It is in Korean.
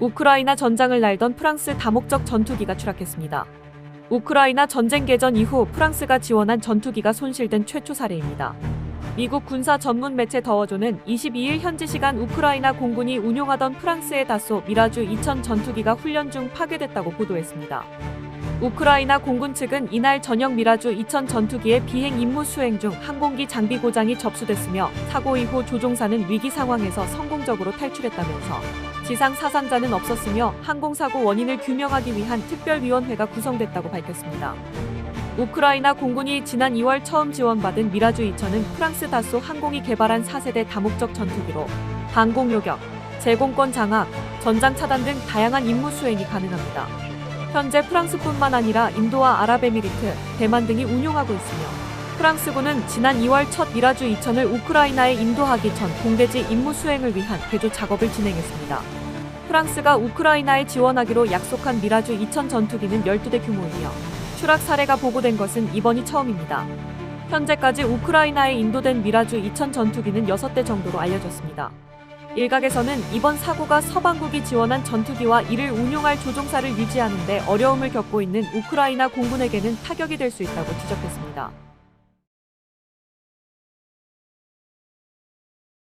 우크라이나 전장을 날던 프랑스 다목적 전투기가 추락했습니다. 우크라이나 전쟁 개전 이후 프랑스가 지원한 전투기가 손실된 최초 사례입니다. 미국 군사 전문 매체 더워조는 22일 현지 시간 우크라이나 공군이 운용하던 프랑스의 다소 미라주 2000 전투기가 훈련 중 파괴됐다고 보도했습니다. 우크라이나 공군 측은 이날 저녁 미라주 2000 전투기의 비행 임무 수행 중 항공기 장비 고장이 접수됐으며 사고 이후 조종사는 위기 상황에서 성공적으로 탈출했다면서 지상 사상자는 없었으며 항공사고 원인을 규명하기 위한 특별위원회가 구성됐다고 밝혔습니다. 우크라이나 공군이 지난 2월 처음 지원받은 미라주 2000은 프랑스 다소 항공이 개발한 4세대 다목적 전투기로 항공 요격, 제공권 장악, 전장 차단 등 다양한 임무 수행이 가능합니다. 현재 프랑스뿐만 아니라 인도와 아랍에미리트, 대만 등이 운용하고 있으며 프랑스군은 지난 2월 첫 미라주 2000을 우크라이나에 인도하기 전 공대지 임무 수행을 위한 개조 작업을 진행했습니다. 프랑스가 우크라이나에 지원하기로 약속한 미라주 2000 전투기는 12대 규모이며 추락 사례가 보고된 것은 이번이 처음입니다. 현재까지 우크라이나에 인도된 미라주 2000 전투기는 6대 정도로 알려졌습니다. 일각에서는 이번 사고가 서방국이 지원한 전투기와 이를 운용할 조종사를 유지하는 데 어려움을 겪고 있는 우크라이나 공군에게는 타격이 될 수 있다고 지적했습니다.